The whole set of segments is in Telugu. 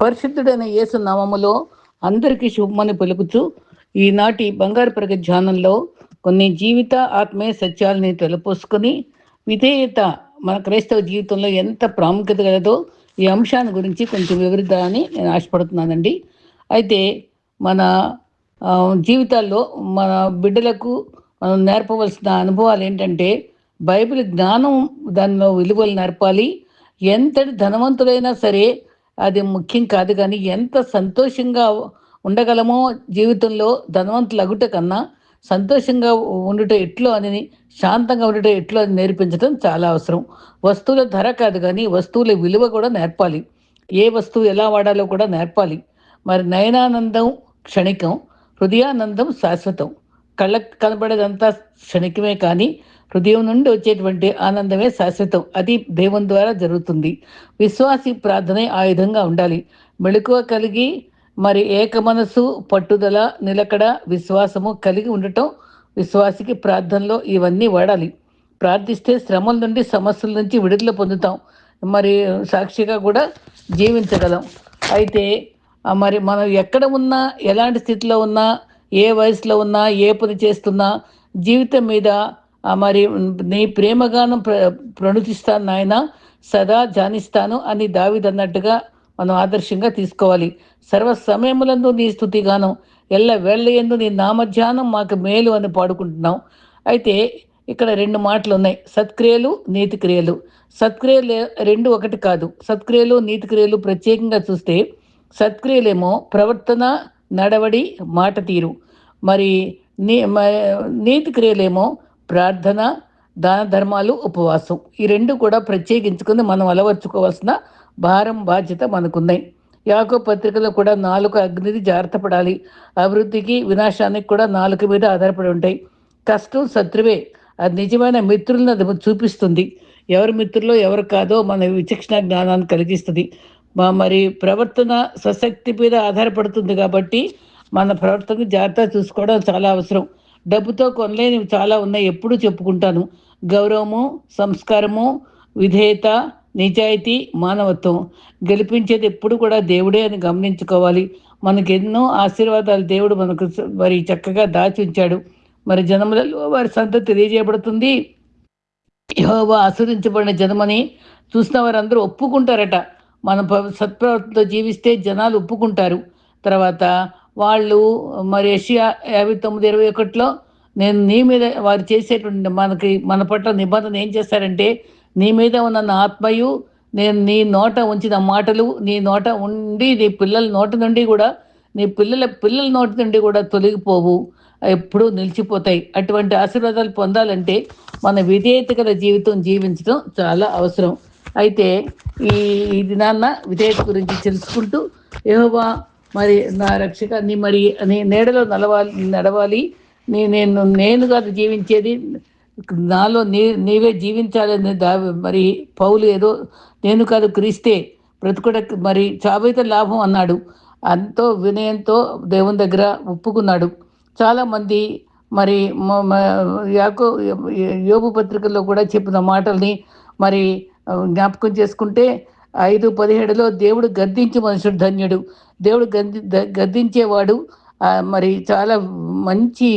పరిశుద్ధుడైన యేసు నామములో అందరికీ శుభమని పలుకుతూ ఈనాటి బంగారు ప్రగ ధ్యానంలో కొన్ని జీవిత ఆత్మీయ సత్యాలని తెలుపోసుకొని విధేయత మన క్రైస్తవ జీవితంలో ఎంత ప్రాముఖ్యత కలదో ఈ అంశాన్ని గురించి కొంచెం వివరిద్దామని నేను ఆశపడుతున్నానండి. అయితే మన జీవితాల్లో మన బిడ్డలకు మనం నేర్పవలసిన అనుభవాలు ఏంటంటే బైబిల్ జ్ఞానం దానిలో విలువలు నేర్పాలి. ఎంతటి ధనవంతుడైనా సరే అది ముఖ్యం కాదు కానీ ఎంత సంతోషంగా ఉండగలమో జీవితంలో ధనవంతులు అగుట కన్నా సంతోషంగా ఉండుట ఎట్లో అని శాంతంగా ఉండుట ఎట్లో అని నేర్పించడం చాలా అవసరం. వస్తువుల ధర కాదు కానీ వస్తువుల విలువ కూడా నేర్పాలి. ఏ వస్తువు ఎలా వాడాలో కూడా నేర్పాలి. మరి నయనానందం క్షణికం హృదయానందం శాశ్వతం. కళ్ళకు కనబడేదంతా క్షణికమే కానీ హృదయం నుండి వచ్చేటువంటి ఆనందమే శాశ్వతం. అది దేవుని ద్వారా జరుగుతుంది. విశ్వాసి ప్రార్థనే ఆయుధంగా ఉండాలి. మెళుకువ కలిగి మరి ఏక మనసు పట్టుదల నిలకడ విశ్వాసము కలిగి ఉండటం విశ్వాసికి ప్రార్థనలో ఇవన్నీ వాడాలి. ప్రార్థిస్తే శ్రమల నుండి సమస్యల నుంచి విడుదల పొందుతాం. మరి సాక్షిగా కూడా జీవించగలం. అయితే మరి మనం ఎక్కడ ఉన్నా ఎలాంటి స్థితిలో ఉన్నా ఏ వయసులో ఉన్నా ఏ పని చేస్తున్నా జీవితం మీద మరి నీ ప్రేమగానం ప్ర ప్రణుతిస్తాను నాయన సదా ధ్యానిస్తాను అని దావిదన్నట్టుగా మనం ఆదర్శంగా తీసుకోవాలి. సర్వ సమయములందు నీ స్థుతిగానం ఎల్ల వేళ్ళయందు నీ నామధ్యానం మాకు మేలు అని పాడుకుంటున్నాం అయితే ఇక్కడ రెండు మాటలు ఉన్నాయి సత్క్రియలు నీతి క్రియలు సత్క్రియలు రెండు ఒకటి కాదు. సత్క్రియలు నీతి క్రియలు ప్రత్యేకంగా చూస్తే సత్క్రియలేమో ప్రవర్తన నడవడి మాట తీరు. మరి నీ నీతి క్రియలేమో ప్రార్థన దాన ధర్మాలు ఉపవాసం. ఈ రెండు కూడా ప్రత్యేకించుకుని మనం అలవర్చుకోవాల్సిన భారం బాధ్యత మనకున్నాయి యాకో పత్రికలో కూడా నాలుగు అగ్నిది జాగ్రత్త పడాలి అభివృద్ధికి వినాశానికి కూడా నాలుగు మీద ఆధారపడి ఉంటాయి. కష్టం శత్రువే. అది నిజమైన మిత్రులను అది చూపిస్తుంది. ఎవరి మిత్రులో ఎవరు కాదో మన విచక్షణ జ్ఞానాన్ని కలిగిస్తుంది. మా మరి ప్రవర్తన స్వశక్తి మీద ఆధారపడుతుంది కాబట్టి మన ప్రవర్తన జాగ్రత్త చూసుకోవడం చాలా అవసరం. డబ్బుతో కొనలేనివి చాలా ఉన్నాయి. ఎప్పుడూ చెప్పుకుంటాను. గౌరవము సంస్కారము విధేయత నిజాయితీ మానవత్వం. గెలిపించేది ఎప్పుడు కూడా దేవుడే అని గమనించుకోవాలి. మనకు ఎన్నో ఆశీర్వాదాలు దేవుడు మనకు మరి చక్కగా దాచి ఉంచాడు మరి జనములలో వారి సంతతి తెలియజేయబడుతుంది. యహోవా ఆస్వాదించబడిన జనమని చూసిన వారందరూ ఒప్పుకుంటారట. మన సత్ప్రవర్తనతో జీవిస్తే జనాలు ఒప్పుకుంటారు. తర్వాత వాళ్ళు మరి ఏషియా యాభై తొమ్మిది ఇరవై ఒకటిలో నేను నీ మీద వారు చేసేటువంటి మనకి మన పట్ల నిబంధన ఏం చేస్తారంటే నీ మీద ఉన్న నా ఆత్మయు నేను నీ నోట ఉంచిన మాటలు నీ నోట ఉండి నీ పిల్లల నోట నుండి కూడా నీ పిల్లల పిల్లల నోటి నుండి కూడా తొలగిపోవు ఎప్పుడూ నిలిచిపోతాయి. అటువంటి ఆశీర్వాదాలు పొందాలంటే మన విధేయత గల జీవితం జీవించడం చాలా అవసరం. అయితే ఈ దినాన్న విధేయత గురించి తెలుసుకుంటూ యెహోవా మరి నా రక్షక నీ మరి నీ నీడలో నడవాలి నడవాలి. నీ నేను నేను కాదు జీవించేది. నాలో నీ నీవే జీవించాలని దా మరి పౌలు ఏదో నేను కాదు క్రీస్తే బ్రతుకుడ మరి చావైతే లాభం అన్నాడు. అంతో వినయంతో దేవుని దగ్గర ఒప్పుకున్నాడు. చాలామంది మరి యాకో యోగు పత్రికల్లో కూడా చెప్పిన మాటల్ని మరి జ్ఞాపకం చేసుకుంటే ఐదు పదిహేడులో దేవుడు గద్దించి మనుషుడు ధన్యుడు. దేవుడు గద్ది గద్దించేవాడు మరి చాలా మంచి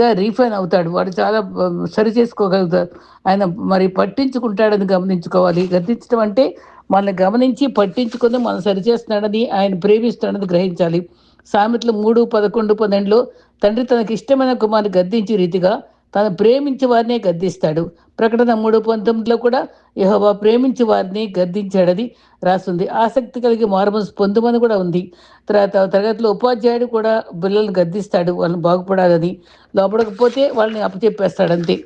గా రీఫైన్ అవుతాడు. వాడు చాలా సరి చేసుకోగలుగుతాడు. ఆయన మరి పట్టించుకుంటాడని గమనించుకోవాలి. గద్దించడం అంటే మనల్ని గమనించి పట్టించుకొని మనం సరిచేస్తున్నాడని ఆయన ప్రేమిస్తున్నాడని గ్రహించాలి. సామెతలు మూడు పదకొండు పన్నెండులో తండ్రి తనకి ఇష్టమైన కుమారుని గద్దించే రీతిగా తను ప్రేమించే వారినే గద్దిస్తాడు. ప్రకటన మూడు పంతొమ్మిదిలో కూడా యహోవా ప్రేమించే వారిని గద్దించాడని రాస్తుంది. ఆసక్తి కలిగి మారుమనసు పొందుమని కూడా ఉంది. తర్వాత తరగతిలో ఉపాధ్యాయుడు కూడా పిల్లల్ని గద్దిస్తాడు. వాళ్ళని బాగుపడాలని లోపడకపోతే వాళ్ళని అప్పచెప్పేస్తాడంతే.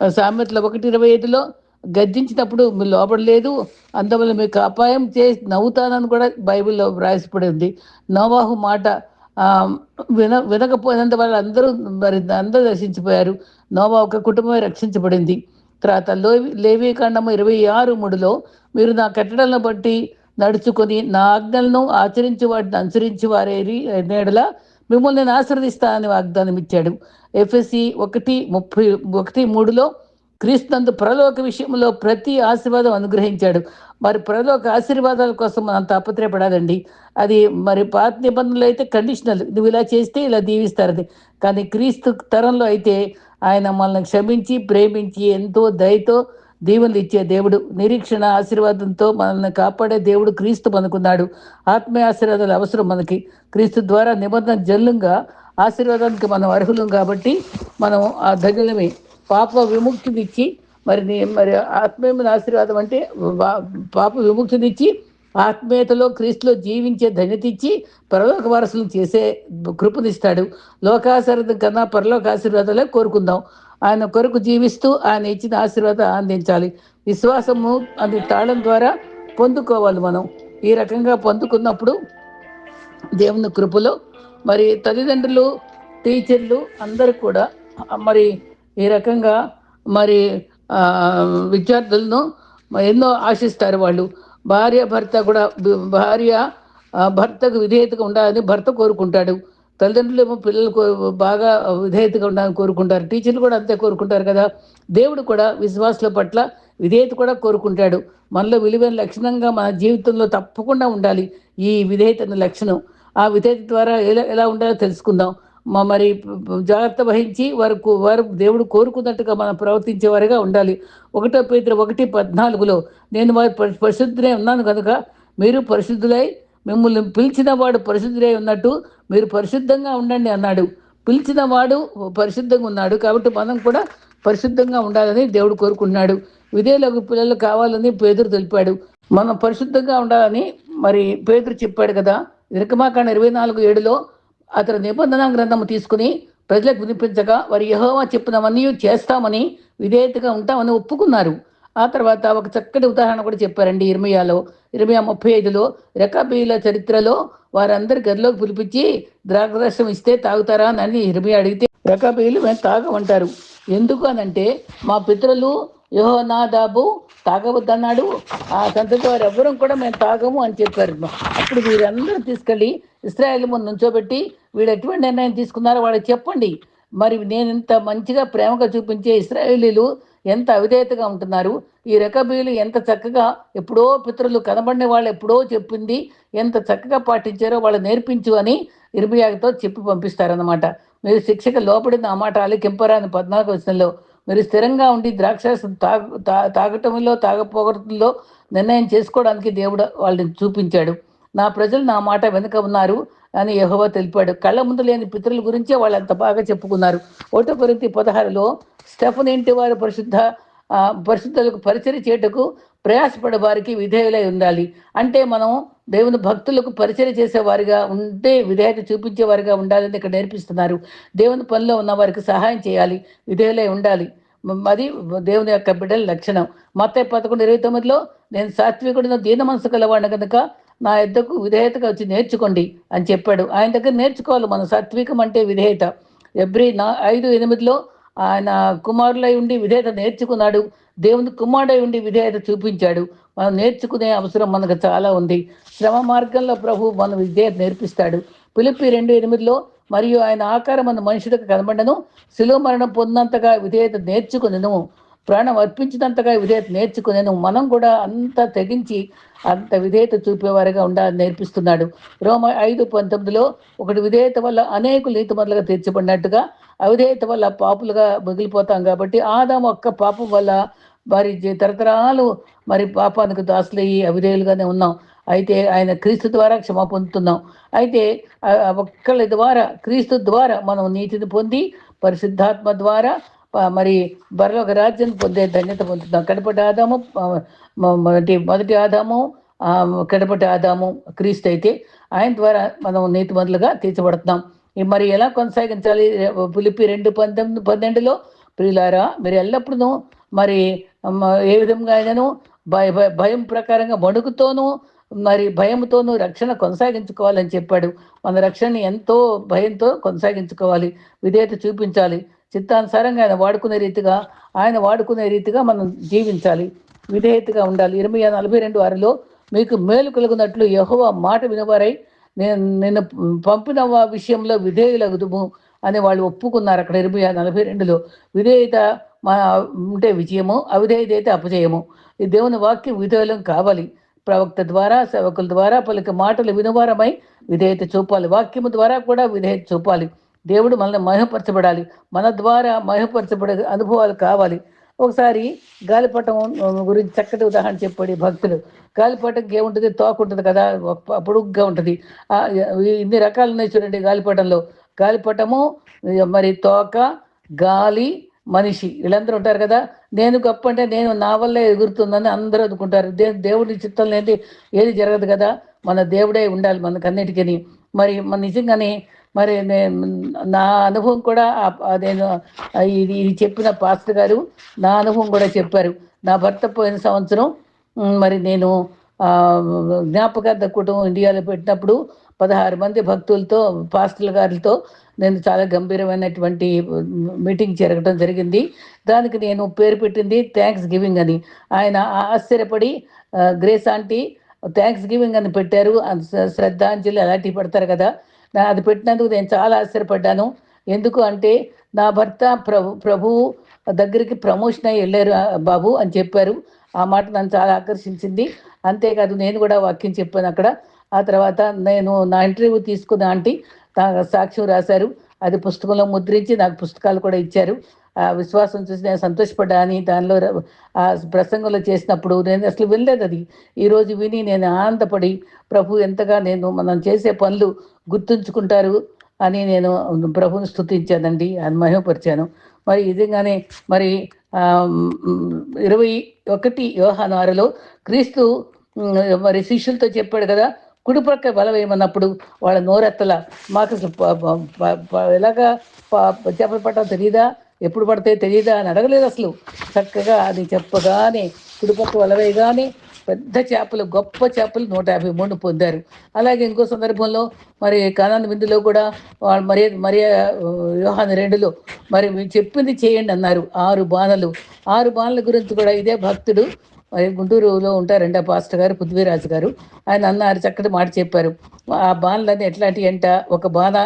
సామెతలో ఒకటి ఇరవై ఐదులో గద్దించినప్పుడు మీరు లోపడలేదు అందువల్ల మీకు అపాయం చేసి నవ్వుతానని కూడా బైబిల్లో రాసిపడి ఉంది. నోవాహు మాట విన వినకపోయినంత వాళ్ళు అందరూ మరి అందరూ రక్షించిపోయారు నోవా ఒక కుటుంబమే రక్షించబడింది. తర్వాత లోవి లేవీ కాండము ఇరవై ఆరు మూడులో మీరు నా కట్టడలను బట్టి నడుచుకొని నా ఆజ్ఞలను ఆచరించి వాటిని అనుసరించి వారే నేడల మిమ్మల్ని నేను ఆశీర్వదిస్తానని వాగ్దానం ఇచ్చాడు ఎఫ్ఎస్సి ఒకటి ముప్పై ఒకటి మూడులో క్రీస్తునందు ప్రలోక విషయంలో ప్రతి ఆశీర్వాదం అనుగ్రహించాడు. మరి ప్రలోక ఆశీర్వాదాల కోసం మనం తాపత్రయపడాలండి. అది మరి పాత నిబంధనలు అయితే కండిషనల్ నువ్వు ఇలా చేస్తే ఇలా దీవిస్తారు అది కానీ క్రీస్తు తరంలో అయితే ఆయన మనల్ని క్షమించి ప్రేమించి ఎంతో దయతో దీవెనలు ఇచ్చే దేవుడు నిరీక్షణ ఆశీర్వాదంతో మనల్ని కాపాడే దేవుడు క్రీస్తు మనకున్నాడు. ఆత్మీయ ఆశీర్వాదాలు అవసరం మనకి. క్రీస్తు ద్వారా నిబంధన జల్లుగా ఆశీర్వాదానికి మనం అర్హులం కాబట్టి మనం ఆ దగ్గరమే పాప విముక్తినిచ్చి మరి నీ- మరి ఆత్మీయమైన ఆశీర్వాదం అంటే పాప విముక్తినిచ్చి ఆత్మీయతలో క్రీస్తులో జీవించే ధన్యత ఇచ్చి పరలోక వారసులు చేసే కృపనిస్తాడు. లోకాశీర్వాదం కన్నా పరలోక ఆశీర్వాదాలే కోరుకుందాం. ఆయన కొరకు జీవిస్తూ ఆయన ఇచ్చిన ఆశీర్వాదం అందించాలి. విశ్వాసము అది తాళం ద్వారా పొందుకోవాలి మనం. ఈ రకంగా పొందుకున్నప్పుడు దేవుని కృపలో మరి తల్లిదండ్రులు టీచర్లు అందరూ కూడా మరి ఈ రకంగా మరి విద్యార్థులను ఎన్నో ఆశిస్తారు వాళ్ళు. భార్య భర్త కూడా భార్య భర్తకు విధేయతగా ఉండాలని భర్త కోరుకుంటాడు. తల్లిదండ్రులు ఏమో పిల్లలు బాగా విధేయతగా ఉండాలని కోరుకుంటారు. టీచర్లు కూడా అంతే కోరుకుంటారు కదా. దేవుడు కూడా విశ్వాసుల పట్ల విధేయత కూడా కోరుకుంటాడు. మనలో విలువైన లక్షణంగా మన జీవితంలో తప్పకుండా ఉండాలి ఈ విధేయత లక్షణం. ఆ విధేయత ద్వారా ఎలా ఎలా ఉండాలో తెలుసుకుందాం. మరి జాగ్రత్త వహించి వారు వారు దేవుడు కోరుకున్నట్టుగా మనం ప్రవర్తించేవారుగా ఉండాలి. ఒకటో పేతురు ఒకటి పద్నాలుగులో నేను వారి పరిశుద్ధులై ఉన్నాను కనుక మీరు పరిశుద్ధులై మిమ్మల్ని పిలిచిన వాడు పరిశుద్ధులై ఉన్నట్టు మీరు పరిశుద్ధంగా ఉండండి అన్నాడు. పిలిచిన వాడు పరిశుద్ధంగా ఉన్నాడు కాబట్టి మనం కూడా పరిశుద్ధంగా ఉండాలని దేవుడు కోరుకున్నాడు విధేయులకు పిల్లలు కావాలని పేదరు తెలిపాడు. మనం పరిశుద్ధంగా ఉండాలని మరి పేదరు చెప్పాడు కదా. నిర్గమాకాండ ఇరవై నాలుగు ఏడులో అతను నిబంధన గ్రంథము తీసుకుని ప్రజలకు వినిపించగా వారి యహోవా చెప్పినవన్నీ చేస్తామని విధేయతగా ఉంటామని ఒప్పుకున్నారు. ఆ తర్వాత ఒక చక్కటి ఉదాహరణ కూడా చెప్పారండి ఇర్మియాలో. ఇర్మియా ముప్పై ఐదులో రెకాబీల చరిత్రలో వారందరి గదిలోకి పిలిపించి ద్రాక్షరసం ఇస్తే తాగుతారా? అని ఇర్మియా అడిగితే రెకాబీలు మేము తాగమంటారు. ఎందుకు అనంటే మా పితరులు యహోనాదాబు తాగవద్దన్నాడు. ఆ సంతతి వారు ఎవ్వరం కూడా మేము తాగము అని చెప్పారు. అప్పుడు వీరందరూ తీసుకెళ్ళి ఇస్రాయల్ ముందు నుంచోబెట్టి వీడు ఎటువంటి నిర్ణయం తీసుకున్నారో వాళ్ళకి చెప్పండి. మరి నేను ఇంత మంచిగా ప్రేమగా చూపించే ఇస్రాయేలీలు ఎంత అవిధేయతగా ఉంటున్నారు. ఈ రకబీలు ఎంత చక్కగా ఎప్పుడో పితరులు కనబడిన వాళ్ళు ఎప్పుడో చెప్పింది ఎంత చక్కగా పాటించారో వాళ్ళు నేర్పించు అని ఇర్మియాతో చెప్పి పంపిస్తారన్నమాట. మీరు శిక్షకు లోపడిన ఆ మాట అలికింపరా పద్నాలుగు వచనంలో మీరు స్థిరంగా ఉండి ద్రాక్షరసం తాగు తా- తాగటంలో తాగపోగటంలో నిర్ణయం చేసుకోవడానికి దేవుడు వాళ్ళని చూపించాడు. నా ప్రజలు నా మాట వెనుక ఉన్నారు అని యహోవా తెలిపాడు. కళ్ళ ముందు లేని పితరుల గురించే వాళ్ళు అంత బాగా చెప్పుకున్నారు. ఒకటో కొరింథీ పదహారులో స్టెఫన్ ఇంటి వారు పరిశుద్ధ పరిశుద్ధులకు పరిచయం చేయటకు ప్రయాసపడే వారికి విధేయులై ఉండాలి. అంటే మనం దేవుని భక్తులకు పరిచయం చేసేవారిగా ఉంటే విధేయత చూపించేవారిగా ఉండాలని ఇక్కడ నేర్పిస్తున్నారు. దేవుని పనిలో ఉన్న వారికి సహాయం చేయాలి విధేయులై ఉండాలి. అది దేవుని యొక్క బిడ్డల లక్షణం. మత పదకొండు ఇరవై తొమ్మిదిలో నేను సాత్వికుడిన దీన మనసు గలవాడిని కనుక నా యుద్ధకు విధేయతగా వచ్చి నేర్చుకోండి అని చెప్పాడు. ఆయన దగ్గర నేర్చుకోవాలి మన. సాత్వికం అంటే విధేయత. ఎబ్రి నా ఐదు ఎనిమిదిలో ఆయన కుమారులై ఉండి విధేయత నేర్చుకున్నాడు. దేవుని కుమారుడై ఉండి విధేయత చూపించాడు. మనం నేర్చుకునే అవసరం మనకు చాలా ఉంది. శ్రమ మార్గంలో ప్రభు మన విధేయత నేర్పిస్తాడు. పిలిపి రెండు ఎనిమిదిలో మరియు ఆయన ఆకారం అన్న మనుషులకు కనబడను శిలువ మరణం పొందినంతగా విధేయత నేర్చుకునేను. ప్రాణం అర్పించినంతగా విధేయత నేర్చుకునేను. మనం కూడా అంత తెగించి అంత విధేయత చూపేవారిగా ఉండాలని నేర్పిస్తున్నాడు. రోమ ఐదు పంతొమ్మిదిలో ఒకటి విధేయత వల్ల అనేకులు నీతిమంతులుగా తీర్చబడినట్టుగా అవిధేయత వల్ల పాపులుగా మిగిలిపోతాం కాబట్టి ఆదాం ఒక్క పాపం వల్ల మరి జీ- తరతరాలు మరి పాపానికి దాసులయ్యి అవిధేయులుగానే ఉన్నాం. అయితే ఆయన క్రీస్తు ద్వారా క్షమ పొందుతున్నాం. అయితే ఒక్కళ్ళ ద్వారా క్రీస్తు ద్వారా మనం నీతిని పొంది పరిశుద్ధాత్మ ద్వారా మరి బరలోక రాజ్యం పొందే ధన్యత పొందుతున్నాం. కడపటి ఆదాము మొదటి మొదటి ఆదాము కడపటి ఆదాము క్రీస్తు అయితే ఆయన ద్వారా మనం నీతిమంతులుగా తీర్చబడుతున్నాం. మరి ఎలా కొనసాగించాలి? పిలిపి రెండు పంతొమ్మిది పన్నెండులో ప్రియులారా మీరు ఎల్లప్పుడూ మరి ఏ విధంగా అయినను భయ భయ- భయం ప్రకారంగా వణుకుతోనూ మరి భయంతోనూ రక్షణ కొనసాగించుకోవాలని చెప్పాడు. మన రక్షణని ఎంతో భయంతో కొనసాగించుకోవాలి. విధేయత చూపించాలి. చిత్తానుసారంగా ఆయన వాడుకునే రీతిగా ఆయన వాడుకునే రీతిగా మనం జీవించాలి. విధేయతగా ఉండాలి. ఇరవై నలభై రెండు వారిలో మీకు మేలు కలుగునట్లు యహోవా మాట వినవారై నేను నిన్ను పంపిన వా- విషయంలో విధేయులగుదుము అని వాళ్ళు ఒప్పుకున్నారు అక్కడ ఇరవై నలభై రెండులో. విధేయత మా ఉంటే విజయము అవిధేయత అయితే అపజయము. ఈ దేవుని వాక్యం విధేయులం కావాలి. ప్రవక్త ద్వారా సేవకుల ద్వారా పలికి మాటలు వినువారమై విధేయత చూపాలి. వాక్యము ద్వారా కూడా విధేయత చూపాలి. దేవుడు మనల్ని మహిమపరచబడాలి. మన ద్వారా మహిమపరచబడే అనుభవాలు కావాలి. ఒకసారి గాలిపటం గురించి చక్కటి ఉదాహరణ చెప్పాడు భక్తులు భక్తుడు. గాలిపటంకి ఏముంటుంది తోక ఉంటుంది కదా. ఒక పొడుగ్గా ఉంటుంది. ఇన్ని రకాలు ఉన్నాయి చూడండి గాలిపటంలో. గాలిపటము మరి తోక గాలి మనిషి. వీళ్ళందరూ ఉంటారు కదా. నేను గొప్ప అంటే నేను నా వల్లే ఎగురుతుందని అందరూ అనుకుంటారు. దే దేవుడి చిత్తం లేని ఏది జరగదు కదా? మన దేవుడే ఉండాలి మనకన్నిటికీ మరి మన నిజంగానే మరి నేను నా అనుభవం కూడా నేను ఇది ఇది చెప్పిన పాస్టర్ గారు నా అనుభవం కూడా చెప్పారు. నా భర్త పోయిన సంవత్సరం మరి నేను జ్ఞాపకార్థ కుటుంబం ఇండియాలో పెట్టినప్పుడు పదహారు మంది భక్తులతో పాస్టర్ల గారితో నేను చాలా గంభీరమైనటువంటి మీటింగ్ జరగడం జరిగింది. దానికి నేను పేరు పెట్టింది థ్యాంక్స్ గివింగ్ అని. ఆయన ఆశ్చర్యపడి గ్రేస్ ఆంటీ థ్యాంక్స్ గివింగ్ అని పెట్టారు. శ్రద్ధాంజలి అలాంటివి పెడతారు కదా. నా అది పెట్టినందుకు నేను చాలా ఆశ్చర్యపడ్డాను. ఎందుకు అంటే నా భర్త ప్రభు ప్రభువు దగ్గరికి ప్రమోషన్ అయ్యి వెళ్ళారు బాబు అని చెప్పారు. ఆ మాట నన్ను చాలా ఆకర్షించింది. అంతేకాదు నేను కూడా వాక్యం చెప్పాను అక్కడ. ఆ తర్వాత నేను నా ఇంటర్వ్యూ తీసుకున్న ఆంటీ సాక్ష్యం రాశారు. అది పుస్తకంలో ముద్రించి నాకు పుస్తకాలు కూడా ఇచ్చారు. ఆ విశ్వాసం చూసి నేను సంతోషపడ్డా అని దానిలో ఆ ప్రసంగంలో చేసినప్పుడు నేను అసలు వినలేదు అది. ఈరోజు విని నేను ఆనందపడి ప్రభు ఎంతగా నేను మనం చేసే పనులు గుర్తుంచుకుంటారు అని నేను ప్రభుని స్థుతించానండి అని మహిమపరిచాను. మరి నిజంగానే మరి ఇరవై ఒకటి యోహాను ఆరులో క్రీస్తు మరి శిష్యులతో చెప్పాడు కదా కుడిపక్క బలం వేయమన్నప్పుడు వాళ్ళ నోరెత్తల. మాకు ఎలాగా చేపలు పట్టడం తెలియదా ఎప్పుడు పడితే తెలియదా అని అడగలేదు అసలు. చక్కగా అది చెప్పగానే కుడిపక్క వలవేయగానే పెద్ద చేపలు గొప్ప చేపలు నూట యాభై మూడు పొందారు. అలాగే ఇంకో సందర్భంలో మరి కానాన్ విందులో కూడా వాళ్ళు మరి మరి వ్యూహాన్ రెండులో మరి మీరు చెప్పింది చేయండి అన్నారు. ఆరు బాణలు. ఆరు బాణల గురించి కూడా ఇదే భక్తుడు మరి గుంటూరులో ఉంటారండి ఆ పాస్టర్ గారు పృథ్వీరాజు గారు. ఆయన అన్నారు చక్కటి మాట చెప్పారు. ఆ బాణలన్నీ ఎట్లాంటి అంట? ఒక బాణ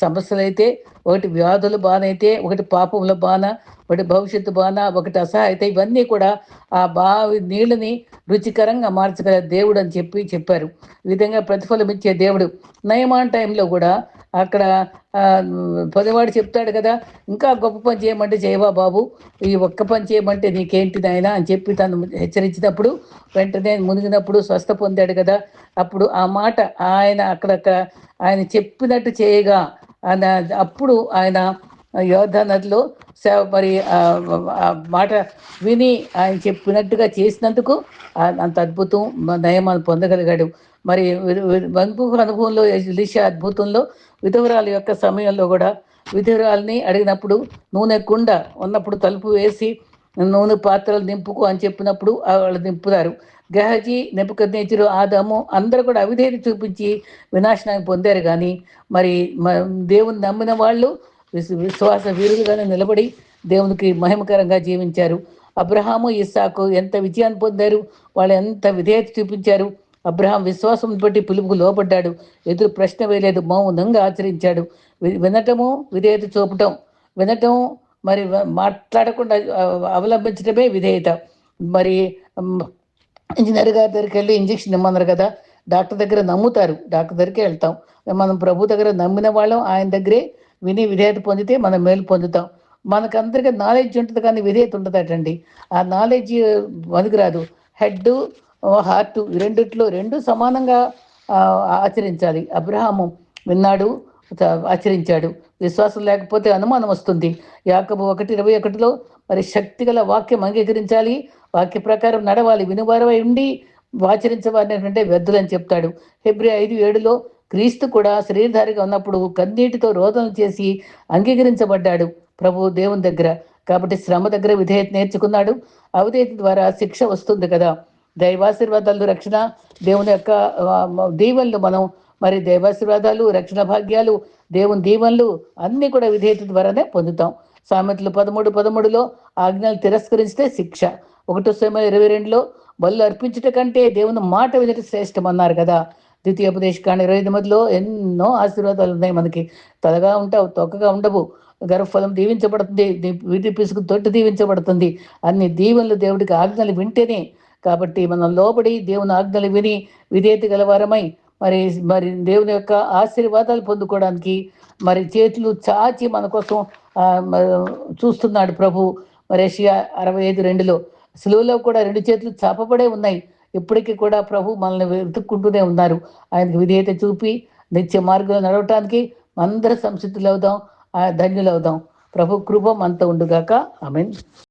సమస్యలైతే ఒకటి వ్యాధుల బాణ అయితే ఒకటి పాపముల బాణ ఒకటి భవిష్యత్తు బాణ ఒకటి అసహాయత ఇవన్నీ కూడా ఆ బావి నీళ్ళని రుచికరంగా మార్చగల దేవుడు అని చెప్పి చెప్పారు. ఈ విధంగా ప్రతిఫలం ఇచ్చే దేవుడు నయమాన్ టైంలో కూడా అక్కడ ఆ, పదివాడు చెప్తాడు కదా ఇంకా గొప్ప పని చేయమంటే చేయవా బాబు ఈ ఒక్క పని చేయమంటే నీకేంటి నాయనా? అని చెప్పి తను హెచ్చరించినప్పుడు వెంటనే మునిగినప్పుడు స్వస్థ పొందాడు కదా. అప్పుడు ఆ మాట ఆయన అక్కడక్కడ ఆయన చెప్పినట్టు చేయగా ఆయన అప్పుడు ఆయన యోధా నదిలో సేవ మరి మాట విని ఆయన చెప్పినట్టుగా చేసినందుకు అంత అద్భుతం నయమాన్ని పొందగలిగాడు. మరి వంపు అనుభవంలో లిషా అద్భుతంలో విధవరాల యొక్క సమయంలో కూడా విధవరాల్ని అడిగినప్పుడు నూనె కుండ ఉన్నప్పుడు తలుపు వేసి నూనె పాత్రలు నింపుకో అని చెప్పినప్పుడు వాళ్ళు నింపుతారు. గహజీ నెప్పుకద్నేచురు ఆదాము అందరూ కూడా అవిధేయత చూపించి వినాశనాన్ని పొందారు కానీ మరి మ- దేవుని నమ్మిన వాళ్ళు విశ్వాస వీరులుగానే నిలబడి దేవునికి మహిమకరంగా జీవించారు. అబ్రహాము ఇస్సాకు ఎంత విజయాన్ని పొందారు? వాళ్ళు ఎంత విధేయత చూపించారు? అబ్రహాం విశ్వాసం బట్టి పిలుపుకు లోపడ్డాడు ఎదురు ప్రశ్న వేయలేదు. మౌనంగా ఆచరించాడు. వి- వినటము విధేయత చూపటం వినటం మరి మాట్లాడకుండా అవలంబించడమే విధేయత. మరి ఇంజనీర్ గారి దగ్గరికి వెళ్ళి ఇంజక్షన్ ఇమ్మన్నారు కదా. డాక్టర్ దగ్గర నమ్ముతారు. డాక్టర్ దగ్గరికి వెళ్తాం. మనం ప్రభు దగ్గర నమ్మిన వాళ్ళం. ఆయన దగ్గరే విని విధేయత పొందితే మనం మేలు పొందుతాం. మనకందరికీ నాలెడ్జ్ ఉంటుంది కానీ విధేయత ఉండదటండి ఆ నాలెడ్జ్ పనికిరాదు హెడ్ హార్ట్ రెండిట్లో రెండు సమానంగా ఆచరించాలి. అబ్రహాము విన్నాడు ఆచరించాడు. విశ్వాసం లేకపోతే అనుమానం వస్తుంది. యాకబు ఒకటి ఇరవై ఒకటిలో మరి శక్తిగల వాక్యం అంగీకరించాలి. వాక్య ప్రకారం నడవాలి. వినువారమై ఉండి ఆచరించవారినటువంటి వ్యర్థులని చెప్తాడు. ఫిబ్రవరి ఐదు ఏడులో క్రీస్తు కూడా శరీరధారిగా ఉన్నప్పుడు కన్నీటితో రోదన చేసి అంగీకరించబడ్డాడు ప్రభు దేవుని దగ్గర. కాబట్టి శ్రమ దగ్గర విధేయత నేర్చుకున్నాడు. అవిధేయత ద్వారా శిక్ష వస్తుంది కదా. దైవాశీర్వాదాలు రక్షణ దేవుని యొక్క దీవెనలు మనం మరి దైవాశీర్వాదాలు రక్షణ భాగ్యాలు దేవుని దీవెనలు అన్నీ కూడా విధేయత ద్వారానే పొందుతాం. సామెతలు పదమూడు పదమూడులో ఆజ్ఞలు తిరస్కరిస్తే శిక్ష. ఒకటో సమయం ఇరవై రెండులో బలు అర్పించట కంటే దేవుని మాట వినట శ్రేష్టం అన్నారు కదా. ద్వితీయోపదేశ కాండ ఇరవై మధ్యలో ఎన్నో ఆశీర్వాదాలు ఉన్నాయి మనకి. తలగా ఉంటావు తొక్కగా ఉండవు. గర్భఫలం దీవించబడుతుంది వీటి పిసుకు తొట్టి దీవించబడుతుంది. అన్ని దీవెనలు దేవుడికి ఆజ్ఞలు వింటేనే. కాబట్టి మనం లోబడి దేవుని ఆజ్ఞలు విని విధేయత గలవారమై మరి మరి దేవుని యొక్క ఆశీర్వాదాలు పొందుకోవడానికి మరి చేతులు చాచి మన కోసం చూస్తున్నాడు ప్రభు. మరి ఏషియా అరవై ఐదు రెండులో. సులువులో కూడా రెండు చేతులు చాపబడే ఉన్నాయి. ఇప్పటికీ కూడా ప్రభు మనల్ని వెతుక్కుంటూనే ఉన్నారు. ఆయనకు విధేయత చూపి నిత్య మార్గంలో నడవటానికి అందరూ సంసిద్ధులు అవుదాం ధన్యులు అవుదాం ప్రభు కృపం అంత ఉండుగాక. I mean